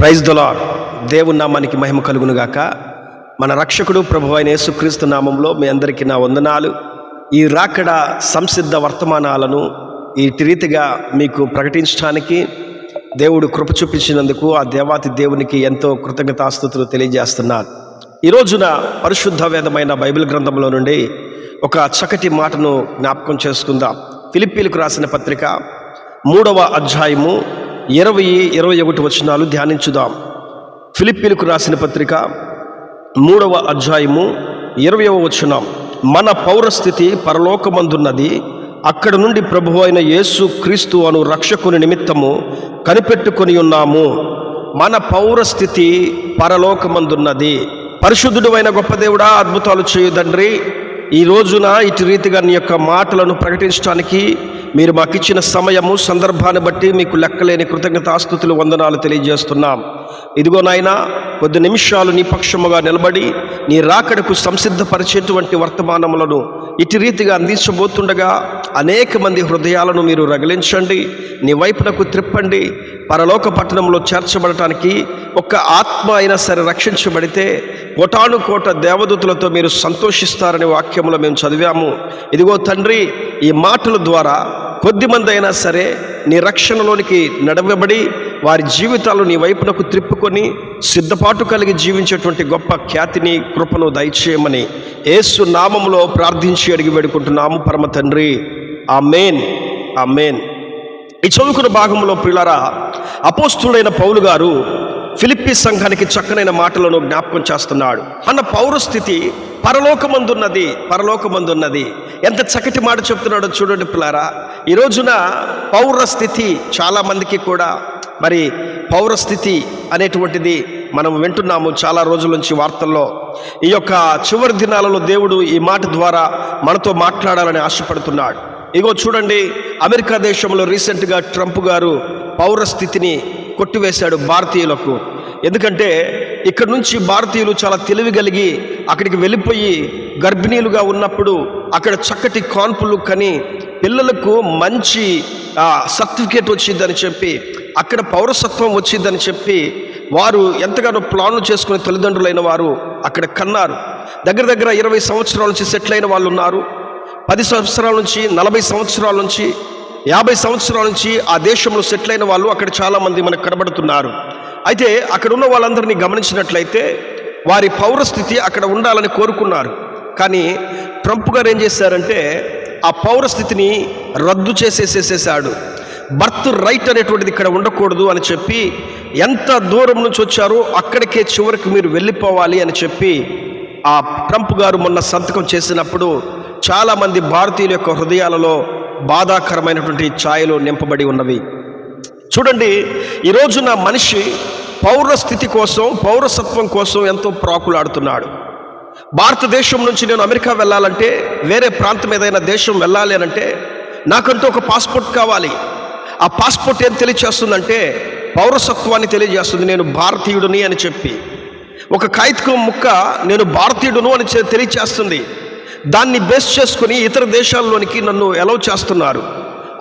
Praise దొలాడ్ దేవుని నామానికి మహిమ కలుగును గాక మన రక్షకుడు ప్రభు అయిన యేసుక్రీస్తు నామంలో మీ అందరికీ నా వందనాలు. ఈ రాకడ సంసిద్ధ వర్తమానాలను ఈ రీతిగా మీకు ప్రకటించడానికి దేవుడు కృప చూపించినందుకు ఆ దేవాతి దేవునికి ఎంతో కృతజ్ఞతాస్థుతులు తెలియజేస్తున్నాను. ఈ రోజున పరిశుద్ధ వేదమైన బైబిల్ గ్రంథంలో నుండి ఒక చక్కటి మాటను జ్ఞాపకం చేసుకుందాం. ఫిలిప్పీలకు రాసిన పత్రిక మూడవ అధ్యాయము ఇరవై ఇరవై ఒకటి వచనాలు ధ్యానించుదాం. ఫిలిప్పీలకు రాసిన పత్రిక మూడవ అధ్యాయము ఇరవయవ వచనం. మన పౌరస్థితి పరలోకమందున్నది. అక్కడ నుండి ప్రభు అయిన యేసు క్రీస్తు అను రక్షకుని నిమిత్తము కనిపెట్టుకొని ఉన్నాము. మన పౌరస్థితి పరలోకమందున్నది. పరిశుద్ధుడు అయిన గొప్ప దేవుడా అద్భుతాలు చేయు తండ్రి. ఈ రోజున ఇటు రీతిగా నీ యొక్క మాటలను ప్రకటించడానికి మీరు మాకు ఇచ్చిన సమయము సందర్భాన్ని బట్టి మీకు లెక్కలేని కృతజ్ఞతాస్థుతులు వందనాలు తెలియజేస్తున్నాం. ఇదిగో నాయన కొద్ది నిమిషాలు నీ పక్షముగా నిలబడి నీ రాకడకు సంసిద్ధపరిచేటువంటి వర్తమానములను ఇటు రీతిగా అందించబోతుండగా అనేక మంది హృదయాలను మీరు రగిలించండి నీ వైపునకు త్రిప్పండి పరలోక పట్టణంలో చేర్చబడటానికి ఒక్క ఆత్మ అయినా సరే రక్షించబడితే కోటానుకోట దేవదూతులతో మీరు సంతోషిస్తారనే వాక్యంలో మేము చదివాము. ఇదిగో తండ్రి ఈ మాటల ద్వారా కొద్దిమంది అయినా సరే నీ రక్షణలోనికి నడవబడి వారి జీవితాలు నీ వైపునకు త్రిప్పుకొని సిద్ధపాటు కలిగి జీవించేటువంటి గొప్ప ఖ్యాతిని కృపను దయచేయమని ఏసు నామములో ప్రార్థించి అడిగి వేడుకుంటున్నాము. పరమ తండ్రి. ఆ మెయిన్ ఆ మెయిన్ ఈ చదువుకున్న భాగంలో పిల్లరా అపోస్తుడైన పౌలు గారు ఫిలిప్పి సంఘానికి చక్కనైన మాటలను జ్ఞాపకం చేస్తున్నాడు. అన్న పౌరస్థితి పరలోకమందున్నది పరలోకమందున్నది. ఎంత చక్కటి మాట చెప్తున్నాడో చూడండి పిల్లారా ఈ రోజున పౌరస్థితి చాలామందికి కూడా మరి పౌరస్థితి అనేటువంటిది మనం వింటున్నాము చాలా రోజుల నుంచి వార్తల్లో. ఈ యొక్క చివరి దినాలలో దేవుడు ఈ మాట ద్వారా మనతో మాట్లాడాలని ఆశపడుతున్నాడు. ఇగో చూడండి అమెరికా దేశంలో రీసెంట్గా ట్రంప్ గారు పౌర స్థితిని కొట్టివేశాడు భారతీయులకు. ఎందుకంటే ఇక్కడ నుంచి భారతీయులు చాలా తెలివి కలిగి అక్కడికి వెళ్ళిపోయి గర్భిణీలుగా ఉన్నప్పుడు అక్కడ చక్కటి కాన్పులు కని పిల్లలకు మంచి సర్టిఫికేట్ వచ్చిందని చెప్పి అక్కడ పౌరసత్వం వచ్చిందని చెప్పి వారు ఎంతగానో ప్లాన్లు చేసుకునే తల్లిదండ్రులైన వారు అక్కడ కన్నారు. దగ్గర దగ్గర ఇరవై సంవత్సరాల నుంచి సెటిల్ అయిన వాళ్ళు ఉన్నారు పది సంవత్సరాల నుంచి నలభై సంవత్సరాల నుంచి యాభై సంవత్సరాల నుంచి ఆ దేశంలో సెటిల్ అయిన వాళ్ళు అక్కడ చాలామంది మనకు కనబడుతున్నారు. అయితే అక్కడ ఉన్న వాళ్ళందరినీ గమనించినట్లయితే వారి పౌరస్థితి అక్కడ ఉండాలని కోరుకున్నారు. కానీ ట్రంప్ గారు ఏం చేశారంటే ఆ పౌరస్థితిని రద్దు చేసేసేసేసాడు. బర్త్ రైట్ అనేటువంటిది ఇక్కడ ఉండకూడదు అని చెప్పి ఎంత దూరం నుంచి వచ్చారో అక్కడికే చివరికి మీరు వెళ్ళిపోవాలి అని చెప్పి ఆ ట్రంప్ గారు మొన్న సంతకం చేసినప్పుడు చాలామంది భారతీయుల యొక్క హృదయాలలో బాధాకరమైనటువంటి ఛాయలు నింపబడి ఉన్నవి. చూడండి ఈ రోజున మనిషి పౌరస్థితి కోసం పౌరసత్వం కోసం ఎంతో ప్రాకులాడుతున్నాడు. భారతదేశం నుంచి నేను అమెరికా వెళ్ళాలంటే వేరే ప్రాంతం ఏదైనా దేశం వెళ్ళాలి అని అంటే నాకంటూ ఒక పాస్పోర్ట్ కావాలి. ఆ పాస్పోర్ట్ ఏం తెలియచేస్తుందంటే పౌరసత్వాన్ని తెలియజేస్తుంది నేను భారతీయుడిని అని చెప్పి. ఒక కాగితం ముక్క నేను భారతీయుడును అని తెలియచేస్తుంది. దాన్ని బేస్ చేసుకుని ఇతర దేశాల్లోనికి నన్ను ఎలవ్ చేస్తున్నారు.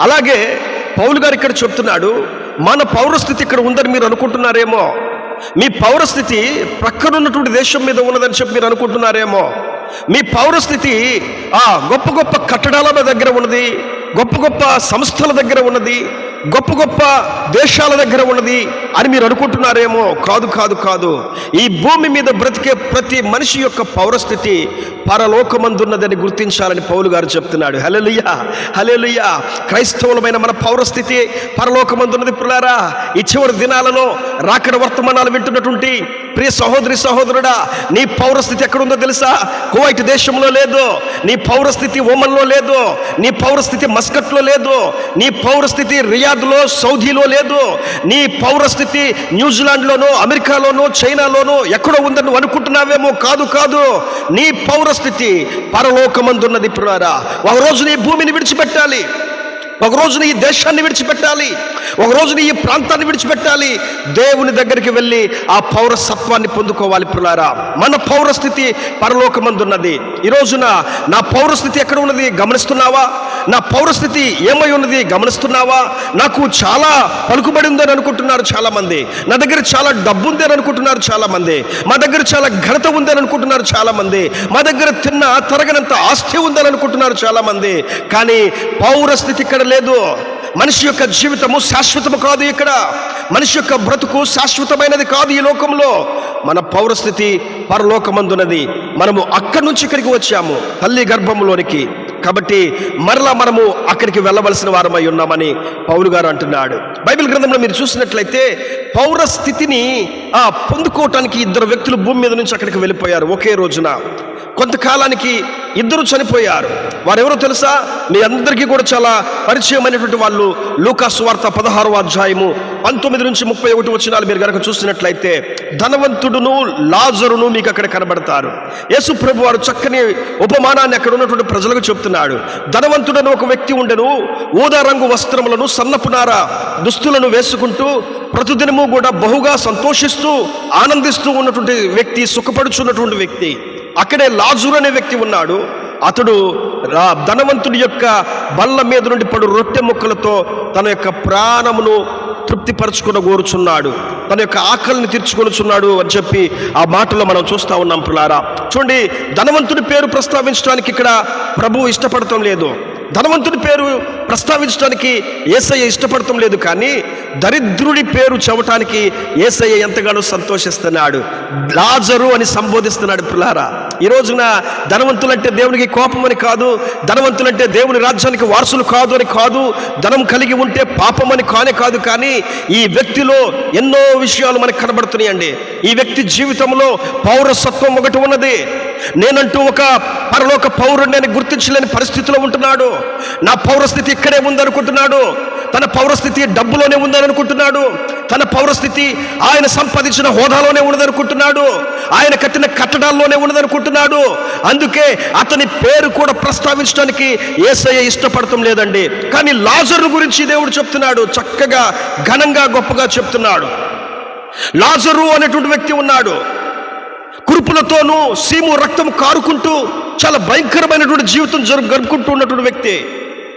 అలాగే పౌలు గారు ఇక్కడ చెప్తున్నాడు మన పౌరస్థితి ఇక్కడ ఉందని మీరు అనుకుంటున్నారేమో. మీ పౌరస్థితి ప్రక్కనున్నటువంటి దేశం మీద ఉన్నదని చెప్పి మీరు అనుకుంటున్నారేమో. మీ పౌరస్థితి ఆ గొప్ప గొప్ప కట్టడాల దగ్గర ఉన్నది గొప్ప గొప్ప సంస్థల దగ్గర ఉన్నది గొప్ప గొప్ప దేశాల దగ్గర ఉన్నది అని మీరు అనుకుంటున్నారేమో? కాదు కాదు కాదు. ఈ భూమి మీద బ్రతికే ప్రతి మనిషి యొక్క పౌరస్థితి పరలోకమందున్నదని గుర్తించాలని పౌలు గారు చెప్తున్నాడు. హలెలుయ్య హలెలుయ్య క్రైస్తవులమైన మన పౌరస్థితి పరలోకమందున్నది పిల్లారా. ఈ చివరి దినాలలో రాకడ వర్తమానాలు వింటున్నటువంటి ప్రియ సహోదరి సహోదరుడా నీ పౌరస్థితి ఎక్కడుందో తెలుసా? కువైట్ దేశంలో లేదు నీ పౌరస్థితి ఓమన్లో లేదు నీ పౌరస్థితి మస్కట్లో లేదు నీ పౌరస్థితి రియాద్లో సౌదీలో లేదు నీ పౌరస్థితి న్యూజిలాండ్లోనో అమెరికాలోనో చైనాలోనో ఎక్కడో ఉందని నువ్వు అనుకుంటున్నావేమో కాదు కాదు నీ పౌరస్థితి పరలోకమందున్నది పిల్లారా ఒకరోజు నీ భూమిని విడిచిపెట్టాలి ఒక నీ ఈ దేశాన్ని విడిచిపెట్టాలి ఒకరోజుని ఈ ప్రాంతాన్ని విడిచిపెట్టాలి. దేవుని దగ్గరికి వెళ్ళి ఆ పౌరసత్వాన్ని పొందుకోవాలి పిల్లారా. మన పౌరస్థితి పరలోకమందున్నది. ఈ రోజున నా పౌరస్థితి ఎక్కడ ఉన్నది గమనిస్తున్నావా? నా పౌరస్థితి ఏమై ఉన్నది గమనిస్తున్నావా? నాకు చాలా పలుకుబడి ఉందని అనుకుంటున్నారు చాలా మంది నా దగ్గర చాలా డబ్బు ఉంది అని అనుకుంటున్నారు చాలా మంది మా దగ్గర చాలా ఘనత ఉంది అని అనుకుంటున్నారు చాలా మంది మా దగ్గర తిన్న తరగనంత ఆస్తి ఉందని అనుకుంటున్నారు చాలా మంది కానీ పౌరస్థితి ఇక్కడ లేదు. మనిషి యొక్క జీవితము శాశ్వతము కాదు ఇక్కడ. మనిషి యొక్క బ్రతుకు శాశ్వతమైనది కాదు ఈ లోకంలో. మన పౌరస్థితి పరలోకమందున్నది. మనము అక్కడి నుంచి ఇక్కడికి వచ్చాము. తల్లి గర్భంలోనికి కాబట్టి మరలా మనము అక్కడికి వెళ్ళవలసిన వారమై ఉన్నామని పౌరు గారు అంటున్నాడు. బైబిల్ గ్రంథంలో మీరు చూసినట్లయితే పౌర స్థితిని ఆ పొందుకోవటానికి ఇద్దరు వ్యక్తులు భూమి మీద నుంచి అక్కడికి వెళ్ళిపోయారు ఒకే రోజున. కొంతకాలానికి ఇద్దరు చనిపోయారు. వారెవరో తెలుసా? మీ అందరికీ కూడా చాలా పరిచయమైనటువంటి వాళ్ళు. లూకాసు వార్త పదహారో అధ్యాయము పంతొమ్మిది నుంచి ముప్పై ఒకటి వచ్చినాలు మీరు కనుక చూసినట్లయితే ధనవంతుడును లాజరును మీకు అక్కడ కనబడతారు. యేసు ప్రభు వారు చక్కని ఉపమానాన్ని అక్కడ ఉన్నటువంటి ప్రజలకు చెప్తున్నారు. చెప్తున్నాడు ధనవంతుడను ఒక వ్యక్తి ఉండెను. ఊదా రంగు వస్త్రములను సన్నపునార దుస్తులను వేసుకుంటూ ప్రతిదినము కూడా బహుగా సంతోషిస్తూ ఆనందిస్తూ ఉన్నటువంటి వ్యక్తి సుఖపడుచున్నటువంటి వ్యక్తి. అక్కడే లాజురు అనే వ్యక్తి ఉన్నాడు. అతడు రా ధనవంతుడి యొక్క బల్ల మీద నుండి పడు రొట్టె ముక్కలతో తన యొక్క ప్రాణమును తృప్తిపరచుకుని కోరుచున్నాడు. తన యొక్క ఆకలిని తీర్చుకొనుచున్నాడు అని చెప్పి ఆ మాటలో మనం చూస్తా ఉన్నాం పిల్లారా. చూడండి ధనవంతుడి పేరు ప్రస్తావించడానికి ఇక్కడ ప్రభువు ఇష్టపడటం లేదు. ధనవంతుడి పేరు ప్రస్తావించడానికి ఏసయ్య ఇష్టపడటం లేదు కానీ దరిద్రుడి పేరు చెవటానికి ఏసయ్య ఎంతగానో సంతోషిస్తున్నాడు. లాజరు అని సంబోధిస్తున్నాడు పిల్లారా. ఈ రోజున ధనవంతులంటే దేవునికి కోపం అని కాదు ధనవంతులంటే దేవుని రాజ్యానికి వారసులు కాదు అని కాదు ధనం కలిగి ఉంటే పాపం అని కానే కాదు కానీ ఈ వ్యక్తిలో ఎన్నో విషయాలు మనకు కనబడుతున్నాయండి. ఈ వ్యక్తి జీవితంలో పౌరసత్వం ఒకటి ఉన్నది. నేనంటూ ఒక పరలోక పౌరుడిని గుర్తించలేని పరిస్థితిలో ఉంటున్నాడు. నా పౌరస్థితి ఇక్కడే ఉందనుకుంటున్నాడు. తన పౌరస్థితి డబ్బులోనే ఉందని అనుకుంటున్నాడు తన పౌరస్థితి ఆయన సంపాదించిన హోదాలోనే ఉన్నదనుకుంటున్నాడు. ఆయన కట్టిన కట్టడాల్లోనే ఉన్నదనుకుంటున్నాడు. అందుకే అతని పేరు కూడా ప్రస్తావించడానికి ఏసయ్య ఇష్టపడటం లేదండి. కానీ లాజరు గురించి దేవుడు చెప్తున్నాడు. చక్కగా ఘనంగా గొప్పగా చెప్తున్నాడు. లాజరు అనేటువంటి వ్యక్తి ఉన్నాడు. కురుపులతోనూ సీము రక్తం కారుకుంటూ చాలా భయంకరమైనటువంటి జీవితం జరు గడుపుకుంటూ ఉన్నటువంటి వ్యక్తి.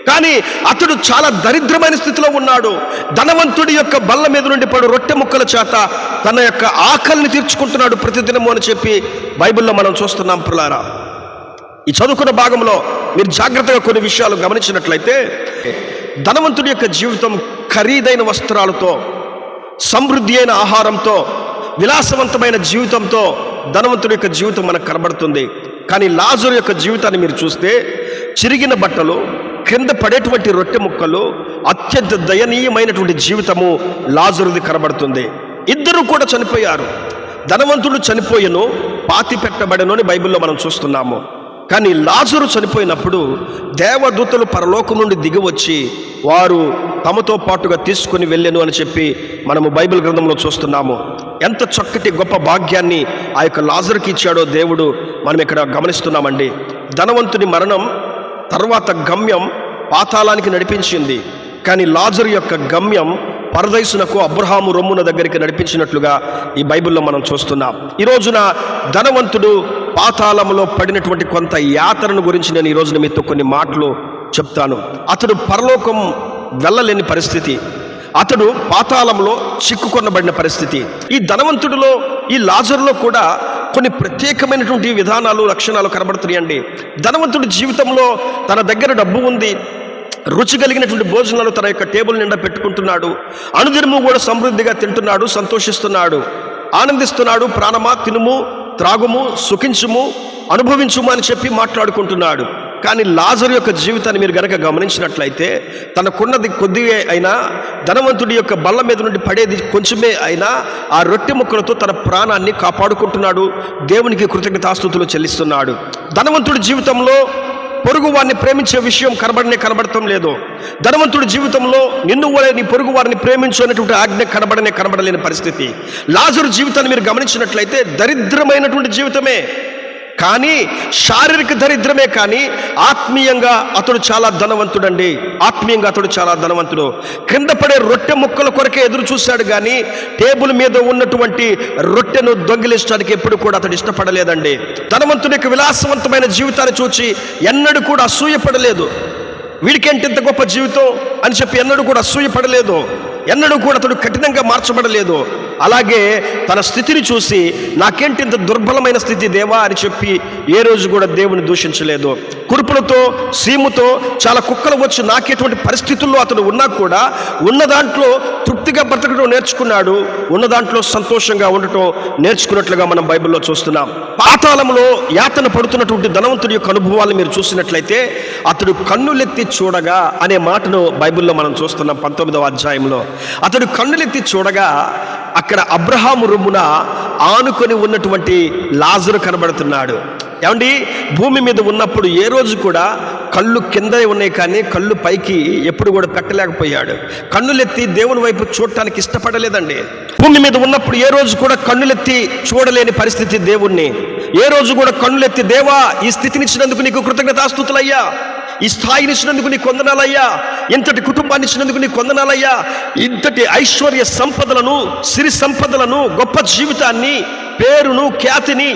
కానీ అతడు చాలా దరిద్రమైన స్థితిలో ఉన్నాడు. ధనవంతుడి యొక్క బల్ల మీద నుండి పడు రొట్టె ముక్కల చేత తన యొక్క ఆకలిని తీర్చుకుంటున్నాడు ప్రతిదినము అని చెప్పి బైబిల్లో మనం చూస్తున్నాం పిల్లారా. ఈ చదువుకున్న భాగంలో మీరు జాగ్రత్తగా కొన్ని విషయాలు గమనించినట్లయితే ధనవంతుడి యొక్క జీవితం ఖరీదైన వస్త్రాలతో సమృద్ధి అయిన ఆహారంతో విలాసవంతమైన జీవితంతో ధనవంతుడి యొక్క జీవితం మనకు కనబడుతుంది. కానీ లాజరు యొక్క జీవితాన్ని మీరు చూస్తే చిరిగిన బట్టలు క్రింద పడేటువంటి రొట్టె ముక్కలు అత్యంత దయనీయమైనటువంటి జీవితము లాజరుది కనబడుతుంది. ఇద్దరు కూడా చనిపోయారు. ధనవంతుడు చనిపోయెను పాతి పెట్టబడను అని బైబిల్లో మనం చూస్తున్నాము. కానీ లాజరు చనిపోయినప్పుడు దేవదూతలు పరలోకం నుండి దిగివచ్చి వారు తమతో పాటుగా తీసుకుని వెళ్ళాను అని చెప్పి మనము బైబిల్ గ్రంథంలో చూస్తున్నాము. ఎంత చక్కటి గొప్ప భాగ్యాన్ని ఆ యొక్క లాజర్కి ఇచ్చాడో దేవుడు మనం ఇక్కడ గమనిస్తున్నామండి. ధనవంతుని మరణం తర్వాత గమ్యం పాతాళానికి నడిపించింది. కానీ లాజర్ యొక్క గమ్యం పరదైసునకు అబ్రహాము రొమ్మున దగ్గరికి నడిపించినట్లుగా ఈ బైబిల్లో మనం చూస్తున్నాం. ఈ రోజున ధనవంతుడు పాతాళంలో పడినటువంటి కొంత యాత్రను గురించి నేను ఈ రోజున మీతో కొన్ని మాటలు చెప్తాను. అతడు పరలోకం వెళ్ళలేని పరిస్థితి. అతడు పాతాళంలో చిక్కుకొనబడిన పరిస్థితి. ఈ ధనవంతుడిలో ఈ లాజర్లో కూడా కొన్ని ప్రత్యేకమైనటువంటి విధానాలు లక్షణాలు కనబడుతున్నాయండి. ధనవంతుడి జీవితంలో తన దగ్గర డబ్బు ఉంది. రుచి కలిగినటువంటి భోజనాలు తన యొక్క టేబుల్ నిండా పెట్టుకుంటున్నాడు. అనుదినము కూడా సమృద్ధిగా తింటున్నాడు సంతోషిస్తున్నాడు. ఆనందిస్తున్నాడు ప్రాణమా తినుము త్రాగుము సుఖించుము అనుభవించుము అని చెప్పి మాట్లాడుకుంటున్నాడు. కానీ లాజరు యొక్క జీవితాన్ని మీరు గనక గమనించినట్లయితే తనకున్నది కొద్దివే అయినా ధనవంతుడి యొక్క బల్ల మీద నుండి పడేది కొంచెమే అయినా ఆ రొట్టె ముక్కలతో తన ప్రాణాన్ని కాపాడుకుంటున్నాడు దేవునికి కృతజ్ఞతాస్తుతులు చెల్లిస్తున్నాడు. ధనవంతుడి జీవితంలో పొరుగు వారిని ప్రేమించే విషయం కనబడనే కనబడటం లేదు. ధనవంతుడి జీవితంలో నిన్ను నీ పొరుగు వారిని ప్రేమించు అనేటువంటి ఆజ్ఞ కనబడనే కనబడలేని పరిస్థితి. లాజరు జీవితాన్ని మీరు గమనించినట్లయితే దరిద్రమైనటువంటి జీవితమే. కానీ శారీరక దరిద్రమే కానీ ఆత్మీయంగా అతడు చాలా ధనవంతుడండి. ఆత్మీయంగా అతడు చాలా ధనవంతుడు. క్రింద పడే రొట్టె ముక్కల కొరకే ఎదురు చూశాడు కానీ టేబుల్ మీద ఉన్నటువంటి రొట్టెను దొంగిలించడానికి ఎప్పుడు కూడా అతడు ఇష్టపడలేదండి. ధనవంతుని యొక్క విలాసవంతమైన జీవితాన్ని చూచి ఎన్నడూ కూడా అసూయపడలేదు. వీడికేంటి ఇంత గొప్ప జీవితం అని చెప్పి ఎన్నడూ కూడా అసూయపడలేదు. ఎన్నడూ కూడా అతడు కఠినంగా మార్చబడలేదు. అలాగే తన స్థితిని చూసి నాకేంటి ఇంత దుర్బలమైన స్థితి దేవా? అని చెప్పి ఏ రోజు కూడా దేవుని దూషించలేదు. కురుపులతో సీముతో చాలా కుక్కలు వచ్చి నాకేటువంటి పరిస్థితుల్లో అతడు ఉన్నా కూడా ఉన్న దాంట్లో తృప్తిగా బ్రతకడం నేర్చుకున్నాడు. ఉన్న దాంట్లో సంతోషంగా ఉండటం నేర్చుకున్నట్లుగా మనం బైబిల్లో చూస్తున్నాం. పాతాళంలో యాతన పడుతున్నటువంటి ధనవంతుడి యొక్క అనుభవాలు మీరు చూసినట్లయితే అతడు కన్నులెత్తి చూడగా అనే మాటను బైబిల్లో మనం చూస్తున్నాం పంతొమ్మిదవ అధ్యాయంలో. అతడు కన్నులెత్తి చూడగా అక్కడ అబ్రహాము రొమ్మున ఆనుకొని ఉన్నటువంటి లాజరు కనబడుతున్నాడు. ఏమండి? భూమి మీద ఉన్నప్పుడు ఏ రోజు కూడా కళ్ళు కింద ఉన్నాయి కానీ కళ్ళు పైకి ఎప్పుడు కూడా పెట్టలేకపోయాడు. కన్నులెత్తి దేవుని వైపు చూడటానికి ఇష్టపడలేదండి. భూమి మీద ఉన్నప్పుడు ఏ రోజు కూడా కన్నులెత్తి చూడలేని పరిస్థితి దేవుణ్ణి. ఏ రోజు కూడా కన్నులెత్తి దేవా ఈ స్థితినిచ్చినందుకు నీకు కృతజ్ఞతాస్తుతులయ్యా ఈ స్థాయిని ఇచ్చినందుకు నీ కొందనాలయ్యా ఇంతటి కుటుంబాన్ని ఇచ్చినందుకు నీ కొందనాలయ్యా ఇంతటి ఐశ్వర్య సంపదలను సిరి సంపదలను గొప్ప జీవితాన్ని పేరును ఖ్యాతిని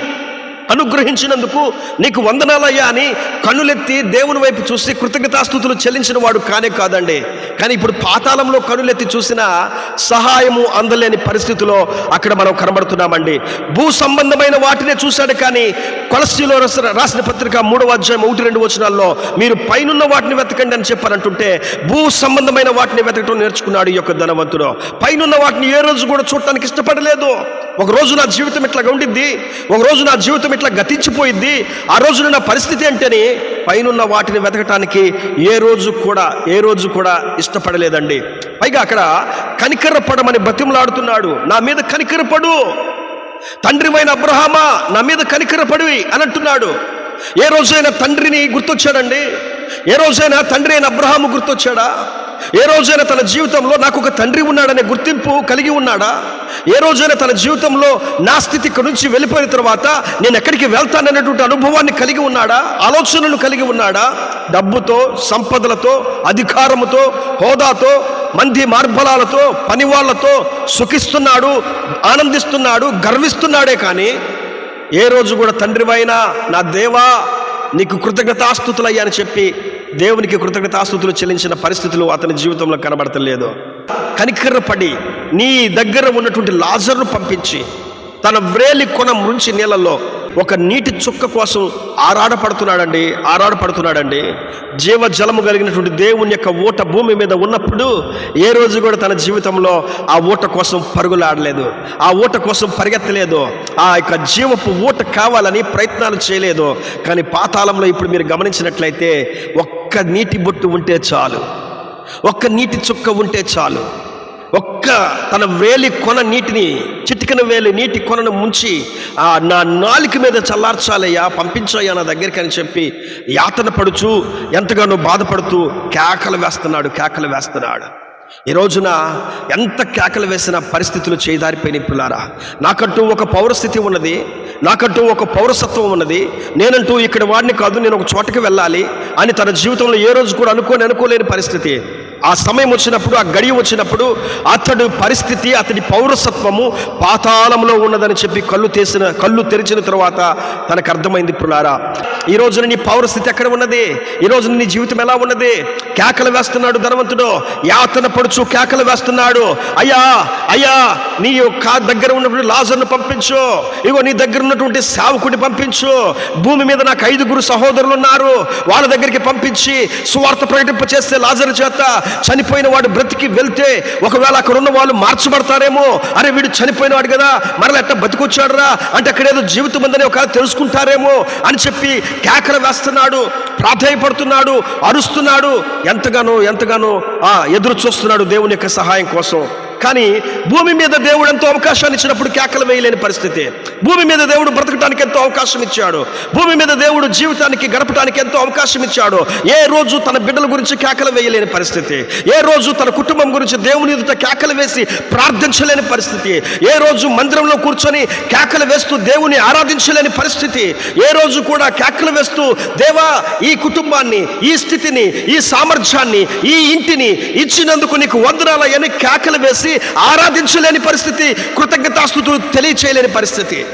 అనుగ్రహించినందుకు నీకు వందనాలయ్యా అని కనులెత్తి దేవుని వైపు చూసి కృతజ్ఞతాస్థుతులు చెల్లించిన వాడు కానే కాదండి. కానీ ఇప్పుడు పాతాళంలో కనులెత్తి చూసిన సహాయము అందలేని పరిస్థితిలో అక్కడ మనం కనబడుతున్నామండి. భూ సంబంధమైన వాటినే చూశాడు కానీ కొలస్టీలో రాసిన- పత్రిక మూడవ అధ్యాయం ఒకటి రెండు వచనాల్లో మీరు పైనున్న వాటిని వెతకండి అని చెప్పారంటుంటే భూ సంబంధమైన వాటిని వెతకటం నేర్చుకున్నాడు ఈ యొక్క ధనవంతుడు. పైనున్న వాటిని ఏ రోజు కూడా చూడటానికి ఇష్టపడలేదు. ఒక రోజు నా జీవితం ఇట్లా ఉండిద్ది ఒక రోజు నా జీవితం ఇట్లా గతించిపోయిద్ది ఆ రోజున నా పరిస్థితి ఏంటని పైనున్న వాటిని వెతకటానికి ఏ రోజు కూడా ఏ రోజు కూడా ఇష్టపడలేదండి. పైగా అక్కడ కనికరపడమని బతిమలాడుతున్నాడు. నా మీద కనికరపడు తండ్రిమైన అబ్రహామా నా మీద కనికరపడివి అని అంటున్నాడు. ఏ రోజైనా తండ్రిని గుర్తొచ్చాడండి? ఏ రోజైనా తండ్రి అయిన అబ్రహాము గుర్తొచ్చాడా? ఏ రోజైనా తన జీవితంలో నాకు ఒక తండ్రి ఉన్నాడనే గుర్తింపు కలిగి ఉన్నాడా? ఏ రోజైనా తన జీవితంలో నా స్థితి ఇక్కడి నుంచి వెళ్ళిపోయిన తర్వాత నేను ఎక్కడికి వెళ్తాననేటువంటి అనుభవాన్ని కలిగి ఉన్నాడా? ఆలోచనలు కలిగి ఉన్నాడా? డబ్బుతో సంపదలతో అధికారముతో హోదాతో మంది మార్బలాలతో పనివాళ్ళతో సుఖిస్తున్నాడు ఆనందిస్తున్నాడు గర్విస్తున్నాడే కానీ ఏ రోజు కూడా తండ్రివైనా నా దేవా నీకు కృతజ్ఞతాస్థుతులయ్యా అని చెప్పి దేవునికి కృతజ్ఞతాస్తుతులు చెల్లించిన పరిస్థితులు అతని జీవితంలో కనబడతలేదు. కనికరపడి నీ దగ్గర ఉన్నటువంటి లాజర్ను పంపించి తన వ్రేలి కొన ముంచి నీళ్ళల్లో ఒక నీటి చుక్క కోసం ఆరాడపడుతున్నాడండి ఆరాడపడుతున్నాడండి. జీవజలము కలిగినటువంటి దేవుని యొక్క ఊట భూమి మీద ఉన్నప్పుడు ఏ రోజు కూడా తన జీవితంలో ఆ ఊట కోసం పరుగులాడలేదు ఆ ఊట కోసం పరిగెత్తలేదు ఆ యొక్క జీవపు ఊట కావాలని ప్రయత్నాలు చేయలేదు. కానీ పాతాళంలో ఇప్పుడు మీరు గమనించినట్లయితే ఒక్క నీటి బొట్టు ఉంటే చాలు ఒక్క నీటి చుక్క ఉంటే చాలు. ఒక్క తన వేలి కొన నీటిని చిటికన వేలి నీటి కొనను ముంచి ఆ నా నాలుక మీద చల్లార్చాలయ్యా పంపించాయా నా దగ్గరికి అని చెప్పి యాతన పడుచు ఎంతగానో బాధపడుతూ కేకలు వేస్తున్నాడు కేకలు వేస్తున్నాడు. ఈ రోజున ఎంత కేకలు వేసిన పరిస్థితులు చేదారిపోయిన పిల్లారా. నాకంటూ ఒక పౌరస్థితి ఉన్నది నాకంటూ ఒక పౌరసత్వం ఉన్నది నేనంటూ ఇక్కడ వాడిని కాదు నేను ఒక చోటకి వెళ్ళాలి అని తన జీవితంలో ఏ రోజు కూడా అనుకోని అనుకోలేని పరిస్థితి. ఆ సమయం వచ్చినప్పుడు ఆ గడియ వచ్చినప్పుడు అతడు పరిస్థితి అతడి పౌరసత్వము పాతాళంలో ఉన్నదని చెప్పి కళ్ళు తెసిన కళ్ళు తెరిచిన తర్వాత తనకు అర్థమైంది పులారా. ఈ రోజున నీ పౌరస్థితి ఎక్కడ ఉన్నది? ఈ రోజున నీ జీవితం ఎలా ఉన్నది? కేకలు వేస్తున్నాడు ధనవంతుడు. యాతన పడుచు కేకలు వేస్తున్నాడు. అయ్యా అయ్యా నీ యొక్క దగ్గర ఉన్నప్పుడు లాజర్ను పంపించు. ఇగో నీ దగ్గర ఉన్నటువంటి సేవకుడిని పంపించు. భూమి మీద నాకు ఐదుగురు సహోదరులు ఉన్నారు. వాళ్ళ దగ్గరికి పంపించి సువార్త ప్రకటింప చేస్తే లాజరు చేత చనిపోయిన వాడు బ్రతికి వెళ్తే ఒకవేళ అక్కడ ఉన్న వాళ్ళు మార్చబడతారేమో? అరే వీడు చనిపోయిన వాడు కదా మరల ఎట్ట బతికొచ్చాడురా? అంటే అక్కడ ఏదో జీవితం ఉందని ఒకవేళ తెలుసుకుంటారేమో అని చెప్పి కేకలు వేస్తున్నాడు ప్రాధాయపడుతున్నాడు అరుస్తున్నాడు. ఎంతగానో ఎంతగానో ఆ ఎదురు చూస్తున్నాడు దేవుని యొక్క సహాయం కోసం. కానీ భూమి మీద దేవుడు ఎంతో అవకాశాన్ని ఇచ్చినప్పుడు కేకలు వేయలేని పరిస్థితి. భూమి మీద దేవుడు బ్రతకడానికి ఎంతో అవకాశం ఇచ్చాడు. భూమి మీద దేవుడు జీవితానికి గడపడానికి ఎంతో అవకాశం ఇచ్చాడు. ఏ రోజు తన బిడ్డల గురించి కేకలు వేయలేని పరిస్థితి. ఏ రోజు తన కుటుంబం గురించి దేవుని ఎదుట కేకలు వేసి ప్రార్థించలేని పరిస్థితి. ఏ రోజు మందిరంలో కూర్చొని కేకలు వేస్తూ దేవుని ఆరాధించలేని పరిస్థితి. ఏ రోజు కూడా కేకలు వేస్తూ దేవా ఈ కుటుంబాన్ని ఈ స్థితిని ఈ సామర్థ్యాన్ని ఈ ఇంటిని ఇచ్చినందుకు నీకు వందనాలయ్యని కేకలు వేసి ఆరాధించలేని పరిస్థితి కృతజ్ఞతాస్థుతులు తెలియచేయలేని పరిస్థితి.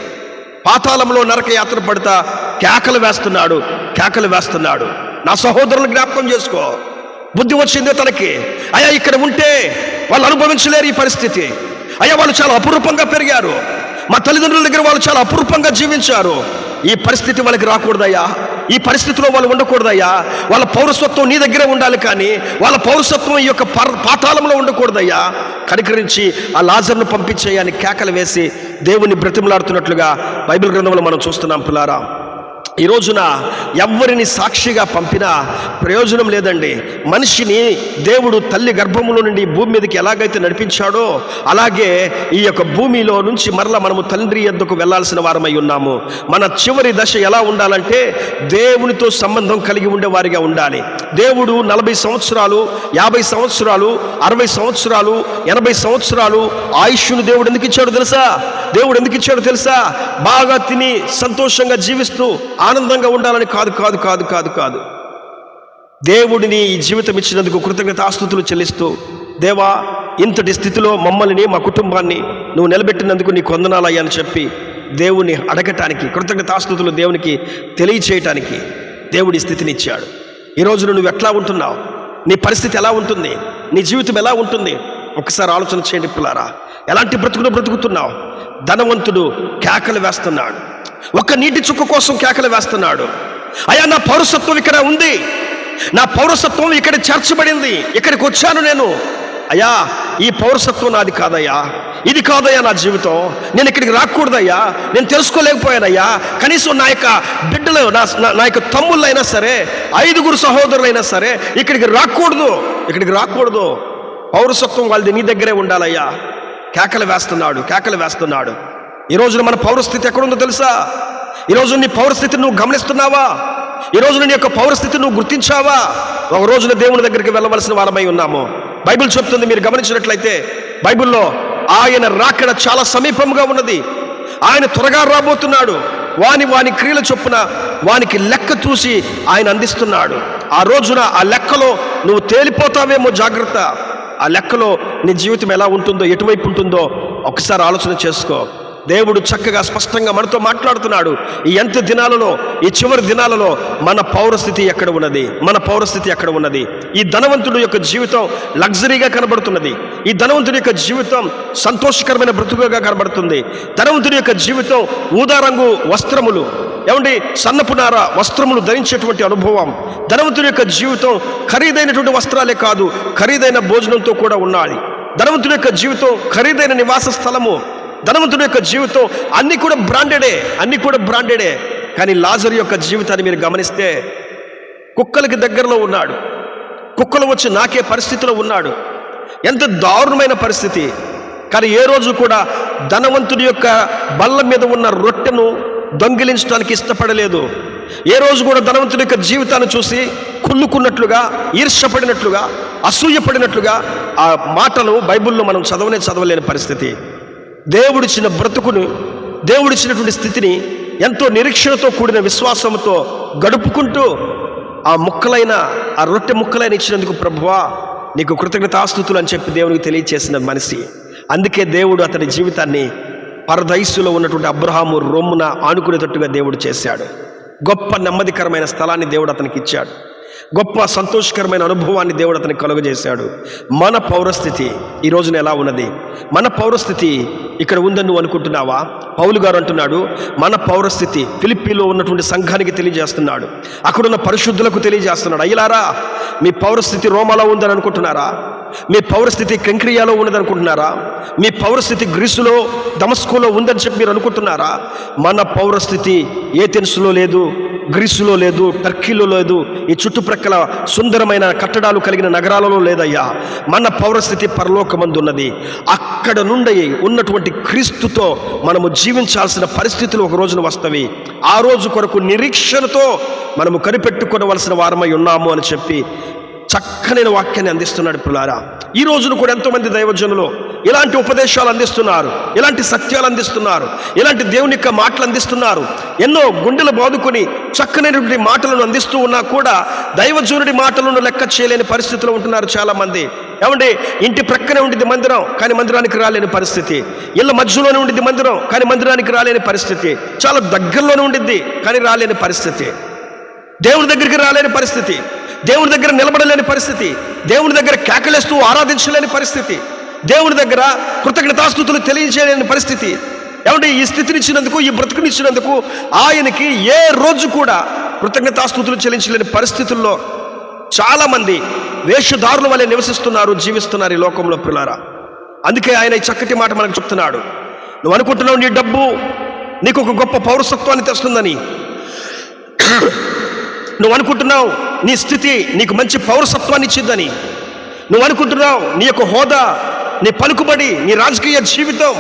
పాతాళంలో నరక యాత్ర పడతా కేకలు వేస్తున్నాడు కేకలు వేస్తున్నాడు. నా సహోదరులు జ్ఞాపకం చేసుకో. బుద్ధి వచ్చిందే తనకి. అయ్యా ఇక్కడ ఉంటే వాళ్ళు అనుభవించలేరు ఈ పరిస్థితి. అయ్యా వాళ్ళు చాలా అపురూపంగా పెరిగారు. మా తల్లిదండ్రుల దగ్గర వాళ్ళు చాలా అపురూపంగా జీవించారు. ఈ పరిస్థితి వాళ్ళకి రాకూడదయ్యా. ఈ పరిస్థితిలో వాళ్ళు ఉండకూడదయ్యా. వాళ్ళ పౌరసత్వం నీ దగ్గరే ఉండాలి కానీ వాళ్ళ పౌరసత్వం ఈ యొక్క పాతాళంలో ఉండకూడదయ్యా. కనికరించి ఆ లాజర్ను పంపించేయని కేకలు వేసి దేవుని బ్రతిమలాడుతున్నట్లుగా బైబిల్ గ్రంథంలో మనం చూస్తున్నాం పిల్లారా. ఈ రోజున ఎవ్వరిని సాక్షిగా పంపినా ప్రయోజనం లేదండి. మనిషిని దేవుడు తల్లి గర్భములో నుండి భూమి మీదకి ఎలాగైతే నడిపించాడో అలాగే ఈ యొక్క భూమిలో నుంచి మరలా మనము తండ్రి ఎద్దుకు వెళ్ళాల్సిన వారమై ఉన్నాము. మన చివరి దశ ఎలా ఉండాలంటే దేవునితో సంబంధం కలిగి ఉండే వారిగా ఉండాలి. దేవుడు నలభై సంవత్సరాలు యాభై సంవత్సరాలు అరవై సంవత్సరాలు ఎనభై సంవత్సరాలు ఆయుష్ను దేవుడు ఎందుకు ఇచ్చాడు తెలుసా? దేవుడు ఎందుకు ఇచ్చాడో తెలుసా? బాగా తిని సంతోషంగా జీవిస్తూ ఆనందంగా ఉండాలని కాదు కాదు కాదు కాదు కాదు. దేవుడిని ఈ జీవితం ఇచ్చినందుకు కృతజ్ఞతాస్తుతులు చెల్లిస్తూ దేవా ఇంతటి స్థితిలో మమ్మల్ని మా కుటుంబాన్ని నువ్వు నిలబెట్టినందుకు నీ కొందనాలయ్యా అని చెప్పి దేవుని అడగటానికి కృతజ్ఞతాస్తుతులు దేవునికి తెలియచేయటానికి దేవుడి స్థితిని ఇచ్చాడు ఈ నువ్వు ఎట్లా ఉంటున్నావు? నీ పరిస్థితి ఎలా ఉంటుంది? నీ జీవితం ఎలా ఉంటుంది? ఒకసారి ఆలోచన చేయండి పిల్లారా. ఎలాంటి బ్రతుకును బ్రతుకుతున్నావు? ధనవంతుడు కేకలు వేస్తున్నాడు. ఒక్క నీటి చుక్క కోసం కేకలు వేస్తున్నాడు. అయ్యా నా పౌరసత్వం ఇక్కడ ఉంది. నా పౌరసత్వం ఇక్కడ చేర్చబడింది. ఇక్కడికి వచ్చాను నేను. అయ్యా ఈ పౌరసత్వం నాది కాదయ్యా. ఇది కాదయ్యా నా జీవితం. నేను ఇక్కడికి రాకూడదయ్యా. నేను తెలుసుకోలేకపోయానయ్యా. కనీసం నా యొక్క బిడ్డలు నా నా- నా యొక్క తమ్ముళ్ళైనా సరే ఐదుగురు సహోదరులైనా సరే ఇక్కడికి రాకూడదు. ఇక్కడికి రాకూడదు. పౌరసత్వం వాళ్ళది నీ దగ్గరే ఉండాలయ్యా. కేకలు వేస్తున్నాడు కేకలు వేస్తున్నాడు. ఈ రోజున మన పౌరస్థితి ఎక్కడుందో తెలుసా? ఈరోజు నీ పౌరస్థితిని నువ్వు గమనిస్తున్నావా? ఈ రోజు నీ యొక్క పౌరస్థితి నువ్వు గుర్తించావా? ఒక రోజున దేవుని దగ్గరికి వెళ్ళవలసిన వారమై ఉన్నాము. బైబిల్ చెప్తుంది మీరు గమనించినట్లయితే బైబిల్లో ఆయన రాకడ చాలా సమీపంగా ఉన్నది. ఆయన త్వరగా రాబోతున్నాడు. వాని వాని క్రియల చొప్పున వానికి లెక్క చూసి ఆయన అందిస్తున్నాడు. ఆ రోజున ఆ లెక్కలో నువ్వు తేలిపోతావేమో జాగ్రత్త. ఆ లెక్కలో నీ జీవితం ఎలా ఉంటుందో ఎటువైపు ఉంటుందో ఒకసారి ఆలోచన చేసుకో. దేవుడు చక్కగా స్పష్టంగా మనతో మాట్లాడుతున్నాడు. ఈ ఎంత దినాలలో ఈ చివరి దినాలలో మన పౌరస్థితి ఎక్కడ ఉన్నది? మన పౌరస్థితి ఎక్కడ ఉన్నది? ఈ ధనవంతుడు యొక్క జీవితం లగ్జరీగా కనబడుతున్నది. ఈ ధనవంతుడి యొక్క జీవితం సంతోషకరమైన బ్రతుకుగా కనబడుతుంది. ధనవంతుడి యొక్క జీవితం ఊదా రంగు వస్త్రములు. ఏమండి? సన్నపునార వస్త్రములు ధరించేటువంటి అనుభవం. ధనవంతుడి యొక్క జీవితం ఖరీదైనటువంటి వస్త్రాలే కాదు ఖరీదైన భోజనంతో కూడా ఉండాలి. ధనవంతుడి యొక్క జీవితం ఖరీదైన నివాస స్థలము. ధనవంతుడి యొక్క జీవితం అన్నీ కూడా బ్రాండెడే అన్నీ కూడా బ్రాండెడే కానీ లాజర్ యొక్క జీవితాన్ని మీరు గమనిస్తే కుక్కలకి దగ్గరలో ఉన్నాడు. కుక్కలు వచ్చి నాకే పరిస్థితిలో ఉన్నాడు. ఎంత దారుణమైన పరిస్థితి. కానీ ఏ రోజు కూడా ధనవంతుడి యొక్క బల్ల మీద ఉన్న రొట్టెను దొంగిలించడానికి ఇష్టపడలేదు. ఏ రోజు కూడా ధనవంతుడి యొక్క జీవితాన్ని చూసి కుళ్ళుకున్నట్లుగా ఈర్ష్యపడినట్లుగా అసూయపడినట్లుగా ఆ మాటలు బైబిల్లో మనం చదవనే చదవలేని పరిస్థితి. దేవుడిచ్చిన బ్రతుకును దేవుడిచ్చినటువంటి స్థితిని ఎంతో నిరీక్షణతో కూడిన విశ్వాసంతో గడుపుకుంటూ ఆ ముక్కలైన ఆ రొట్టె ముక్కలైన ఇచ్చినందుకు ప్రభువా నీకు కృతజ్ఞతాస్తుతులు అని చెప్పి దేవునికి తెలియచేసిన మనిషి. అందుకే దేవుడు అతని జీవితాన్ని పరదైస్సులో ఉన్నటువంటి అబ్రహాము రొమ్మున ఆనుకునేటట్టుగా దేవుడు చేశాడు. గొప్ప నెమ్మదికరమైన స్థలాన్ని దేవుడు అతనికి ఇచ్చాడు. గొప్ప సంతోషకరమైన అనుభవాన్ని దేవుడు అతనికి కలుగజేశాడు. మన పౌరస్థితి ఈ రోజున ఎలా ఉన్నది? మన పౌరస్థితి ఇక్కడ ఉందని నువ్వు అనుకుంటున్నావా? పౌలు గారు అంటున్నాడు మన పౌరస్థితి ఫిలిప్పీలో ఉన్నటువంటి సంఘానికి తెలియజేస్తున్నాడు. అక్కడున్న పరిశుద్ధులకు తెలియజేస్తున్నాడు. అయ్యలారా మీ పౌరస్థితి రోమాలో ఉందని అనుకుంటున్నారా? మీ పౌరస్థితి కంక్రియాలో ఉన్నది అనుకుంటున్నారా మీ పౌరస్థితి గ్రీసులో దమస్కులో ఉందని చెప్పి మీరు అనుకుంటున్నారా? మన పౌరస్థితి ఏథెన్స్లో లేదు గ్రీసులో లేదు టర్కీలో లేదు ఈ చుట్టుప్రక్కల సుందరమైన కట్టడాలు కలిగిన నగరాలలో లేదయ్యా. మన పౌరస్థితి పరలోకమందున్నది. అక్కడ నుండి ఉన్నటువంటి క్రీస్తుతో మనము జీవించాల్సిన పరిస్థితులు ఒక రోజున వస్తవి. ఆ రోజు కొరకు నిరీక్షణతో మనము కనిపెట్టుకోవలసిన వారమై ఉన్నాము అని చెప్పి చక్కనైన వాక్యాన్ని అందిస్తున్నాడు పిల్లారా. ఈ రోజున కూడా ఎంతోమంది దైవజనులు ఇలాంటి ఉపదేశాలు అందిస్తున్నారు ఇలాంటి సత్యాలు అందిస్తున్నారు ఇలాంటి దేవుని యొక్క మాటలు అందిస్తున్నారు ఎన్నో గుండెలు బాదుకొని చక్కనైనటువంటి మాటలను అందిస్తూ ఉన్నా కూడా దైవజనుడి మాటలను లెక్క చేయలేని పరిస్థితిలో ఉంటున్నారు చాలామంది. ఏమండి? ఇంటి ప్రక్కనే ఉండేది మందిరం కానీ మందిరానికి రాలేని పరిస్థితి. ఇళ్ళ మధ్యలోనే ఉండేది మందిరం కానీ మందిరానికి రాలేని పరిస్థితి. చాలా దగ్గరలోనే ఉండిద్ది కానీ రాలేని పరిస్థితి. దేవుని దగ్గరికి రాలేని పరిస్థితి. దేవుని దగ్గర నిలబడలేని పరిస్థితి దేవుని దగ్గర కేకలేస్తూ ఆరాధించలేని పరిస్థితి దేవుని దగ్గర కృతజ్ఞతాస్థుతులు తెలియజేయలేని పరిస్థితి. ఏమంటే ఈ స్థితినిచ్చినందుకు ఈ బ్రతుకునిచ్చినందుకు ఆయనకి ఏ రోజు కూడా కృతజ్ఞతాస్థుతులు చెల్లించలేని పరిస్థితుల్లో చాలామంది వేషధారుల వలె నివసిస్తున్నారు జీవిస్తున్నారు ఈ లోకంలో పిల్లారా. అందుకే ఆయన ఈ చక్కటి మాట మనకు చెప్తున్నాడు. నువ్వు అనుకుంటున్నావు నీ డబ్బు నీకు ఒక గొప్ప పౌరసత్వాన్ని తెస్తుందని. నువ్వు అనుకుంటున్నావు నీ స్థితి నీకు మంచి పౌరసత్వాన్ని ఇచ్చిందని. నువ్వు అనుకుంటున్నావు నీ యొక్క హోదా నీ పలుకుబడి నీ రాజకీయ జీవితం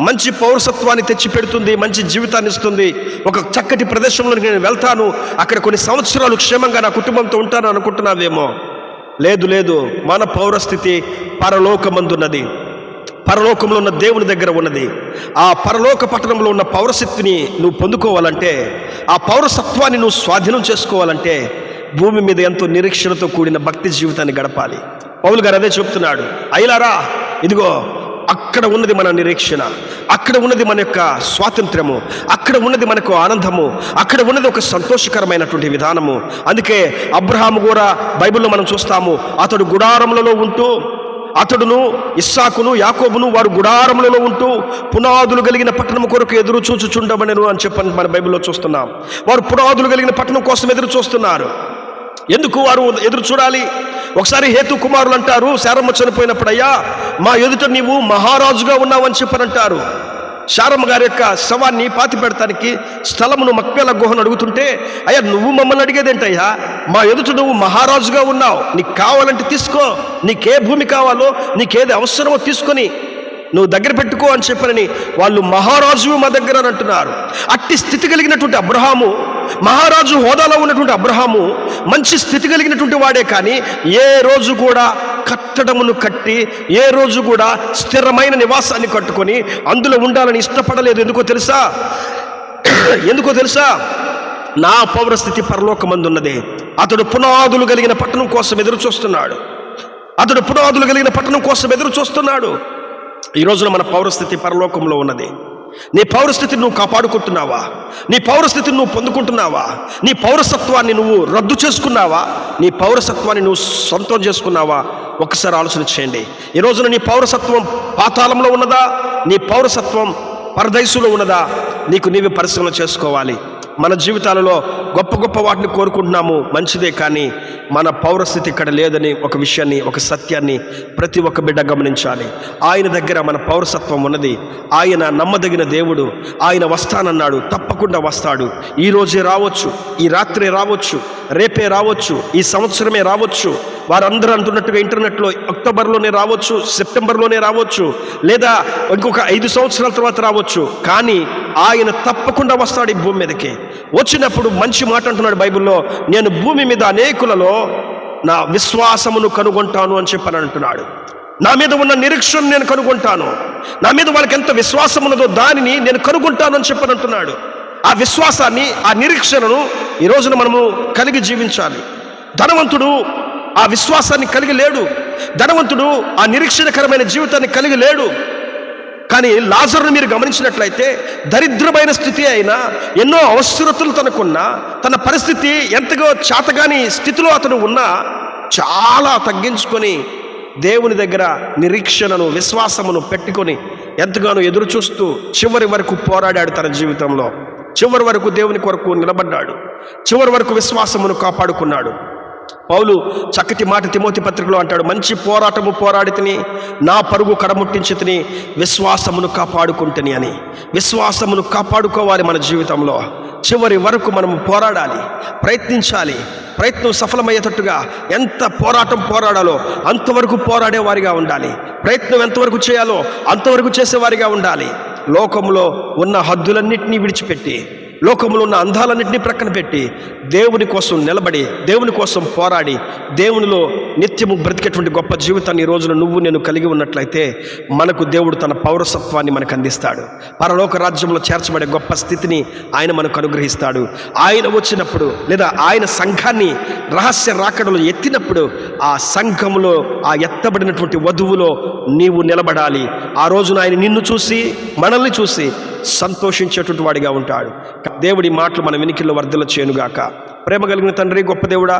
మంచి పౌరసత్వాన్ని తెచ్చి పెడుతుంది మంచి జీవితాన్ని ఇస్తుంది. ఒక చక్కటి ప్రదేశంలో నేను వెళ్తాను. అక్కడ కొన్ని సంవత్సరాలు క్షేమంగా నా కుటుంబంతో ఉంటాను అనుకుంటున్నావేమో. లేదు లేదు మన పౌరస్థితి పరలోకమందున్నది. పరలోకంలో ఉన్న దేవుని దగ్గర ఉన్నది. ఆ పరలోక పట్టణంలో ఉన్న పౌరశక్తిని నువ్వు పొందుకోవాలంటే ఆ పౌరసత్వాన్ని నువ్వు స్వాధీనం చేసుకోవాలంటే భూమి మీద ఎంతో నిరీక్షణతో కూడిన భక్తి జీవితాన్ని గడపాలి. పౌలు గారు అదే చెప్తున్నాడు. అయిలారా ఇదిగో అక్కడ ఉన్నది మన నిరీక్షణ. అక్కడ ఉన్నది మన యొక్క స్వాతంత్ర్యము. అక్కడ ఉన్నది మనకు ఆనందము. అక్కడ ఉన్నది ఒక సంతోషకరమైనటువంటి విధానము. అందుకే అబ్రహాము కూడా బైబిల్లో మనం చూస్తాము అతడు గుడారములలో ఉంటూ అతడును ఇస్సాకును యాకోబును వారు గుడారములలో ఉంటూ పునాదులు కలిగిన పట్టణం కొరకు ఎదురు చూచుచుండమనెను అని చెప్పని మన బైబిల్లో చూస్తున్నాం. వారు పునాదులు కలిగిన పట్టణం కోసం ఎదురు చూస్తున్నారు. ఎందుకు వారు ఎదురు చూడాలి? ఒకసారి హేతు కుమారులు అంటారు శారమ్మ చనిపోయినప్పుడయ్యా మా ఎదుట నీవు మహారాజుగా ఉన్నావని చెప్పనంటారు శారమ్మ గారి యొక్క శవాన్ని పాతి పెడతానికి స్థలమును మక్పేల గుహను అడుగుతుంటే అయ్యా నువ్వు మమ్మల్ని అడిగేదేంటయ్యా? మా ఎదుట నువ్వు మహారాజుగా ఉన్నావు. నీకు కావాలంటే తీసుకో. నీకే భూమి కావాలో నీకేది అవసరమో తీసుకొని నువ్వు దగ్గర పెట్టుకో అని చెప్పనని వాళ్ళు మహారాజు మా దగ్గర అని అంటున్నారు. అట్టి స్థితి కలిగినటువంటి అబ్రహాము మహారాజు హోదాలో ఉన్నటువంటి అబ్రహాము మంచి స్థితి కలిగినటువంటి వాడే కానీ ఏ రోజు కూడా కట్టడమును కట్టి ఏ రోజు కూడా స్థిరమైన నివాసాన్ని కట్టుకొని అందులో ఉండాలని ఇష్టపడలేదు. ఎందుకో తెలుసా? ఎందుకో తెలుసా? నా పౌరస్థితి పరలోకమందున్నదే. అతడు పునాదులు కలిగిన పట్టణం కోసం ఎదురు చూస్తున్నాడు అతడు పునాదులు కలిగిన పట్టణం కోసం ఎదురు చూస్తున్నాడు ఈ రోజున మన పౌరస్థితి పరలోకంలో ఉన్నది. నీ పౌరస్థితిని నువ్వు కాపాడుకుంటున్నావా? నీ పౌరస్థితిని నువ్వు పొందుకుంటున్నావా? నీ పౌరసత్వాన్ని నువ్వు రద్దు చేసుకున్నావా? నీ పౌరసత్వాన్ని నువ్వు సొంతం చేసుకున్నావా? ఒకసారి ఆలోచన చేయండి. ఈ రోజున నీ పౌరసత్వం పాతాళంలో ఉన్నదా? నీ పౌరసత్వం పరదైసులో ఉన్నదా? నీకు నీవే పరిశీలన చేసుకోవాలి. మన జీవితాలలో గొప్ప గొప్ప వాటిని కోరుకుంటున్నాము. మంచిదే కానీ మన పౌరస్థితి ఇక్కడ లేదని ఒక విషయాన్ని ఒక సత్యాన్ని ప్రతి ఒక్క బిడ్డ గమనించాలి. ఆయన దగ్గర మన పౌరసత్వం ఉన్నది. ఆయన నమ్మదగిన దేవుడు. ఆయన వస్తానన్నాడు. తప్పకుండా వస్తాడు. ఈ రోజే రావచ్చు. ఈ రాత్రే రావచ్చు. రేపే రావచ్చు. ఈ సంవత్సరమే రావచ్చు. వారందరూ అంటున్నట్టుగా ఇంటర్నెట్లో అక్టోబర్లోనే రావచ్చు. సెప్టెంబర్లోనే రావచ్చు. లేదా ఇంకొక ఐదు సంవత్సరాల తర్వాత రావచ్చు. కానీ ఆయన తప్పకుండా వస్తాడు ఈ భూమి మీదకి. వచ్చినప్పుడు మంచి మాట అంటున్నాడు బైబిల్లో నేను భూమి మీద అనేకులలో నా విశ్వాసమును కనుగొంటాను అని చెప్పని అంటున్నాడు. నా మీద ఉన్న నిరీక్షణ నేను కనుగొంటాను. నా మీద వాళ్ళకి ఎంత విశ్వాసం ఉన్నదో దానిని నేను కనుగొంటాను అని చెప్పని అంటున్నాడు. ఆ విశ్వాసాన్ని ఆ నిరీక్షణను ఈ రోజున మనము కలిగి జీవించాలి. ధనవంతుడు ఆ విశ్వాసాన్ని కలిగి లేడు. ధనవంతుడు ఆ నిరీక్షణకరమైన జీవితాన్ని కలిగి లేడు. కానీ లాజర్ను మీరు గమనించినట్లయితే దరిద్రమైన స్థితి అయినా ఎన్నో అవసరతలు తనకున్నా తన పరిస్థితి ఎంతగా చాతగాని స్థితిలో అతను ఉన్నా చాలా తగ్గించుకొని దేవుని దగ్గర నిరీక్షణను విశ్వాసమును పెట్టుకొని ఎంతగానో ఎదురు చూస్తూ చివరి వరకు పోరాడాడు తన జీవితంలో. చివరి వరకు దేవుని కొరకు నిలబడ్డాడు. చివరి వరకు విశ్వాసమును కాపాడుకున్నాడు. పౌలు చక్కటి మాట తిమోతి పత్రికలో అంటాడు మంచి పోరాటము పోరాడితిని నా పరుగు కడముట్టించి తిని విశ్వాసమును కాపాడుకుంటుని అని. విశ్వాసమును కాపాడుకోవాలి మన జీవితంలో. చివరి వరకు మనం పోరాడాలి ప్రయత్నించాలి ప్రయత్నం సఫలమయ్యేటట్టుగా ఎంత పోరాటం పోరాడాలో అంతవరకు పోరాడేవారిగా ఉండాలి. ప్రయత్నం ఎంతవరకు చేయాలో అంతవరకు చేసేవారిగా ఉండాలి. లోకంలో ఉన్న హద్దులన్నింటినీ విడిచిపెట్టి లోకంలో ఉన్న అందాలన్నింటినీ ప్రక్కన పెట్టి దేవుని కోసం నిలబడి దేవుని కోసం పోరాడి దేవునిలో నిత్యము బ్రతికేటువంటి గొప్ప జీవితాన్ని ఈ రోజున నువ్వు నేను కలిగి ఉన్నట్లయితే మనకు దేవుడు తన పౌరసత్వాన్ని మనకు అందిస్తాడు. పరలోక రాజ్యంలో చేర్చబడే గొప్ప స్థితిని ఆయన మనకు అనుగ్రహిస్తాడు. ఆయన వచ్చినప్పుడు లేదా ఆయన సంఘాన్ని రహస్య రాకడలో ఎత్తినప్పుడు ఆ సంఘంలో ఆ ఎత్తబడినటువంటి వధువులో నీవు నిలబడాలి. ఆ రోజున ఆయన నిన్ను చూసి మనల్ని చూసి సంతోషించేటువంటి వాడిగా ఉంటాడు. దేవుడి మాటలు మన వెనికిల్లో వర్ధల చేయనుగాక. ప్రేమ కలిగిన తండ్రి గొప్ప దేవుడా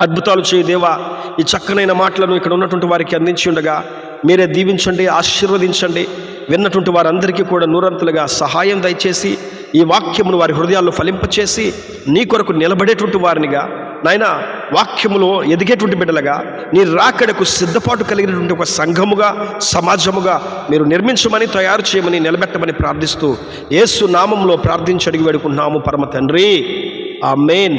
అద్భుతాలు చేయి దేవా. ఈ చక్కనైన మాటలను ఇక్కడ ఉన్నటువంటి వారికి అందించి ఉండగా మీరే దీవించండి ఆశీర్వదించండి. విన్నటువంటి వారందరికీ కూడా నూరంతులుగా సహాయం దయచేసి ఈ వాక్యమును వారి హృదయాల్లో ఫలింపచేసి నీ కొరకు నిలబడేటువంటి వారినిగా నాయన వాక్యములో ఎదిగేటువంటి బిడ్డలుగా నీ రాకడకు సిద్ధపాటు కలిగినటువంటి ఒక సంఘముగా సమాజముగా మీరు నిర్మించమని తయారు చేయమని నిలబెట్టమని ప్రార్థిస్తూ ఏసు నామంలో ప్రార్థించి అడిగి వేడుకుంటున్నాము పరమ తండ్రి. ఆ మెయిన్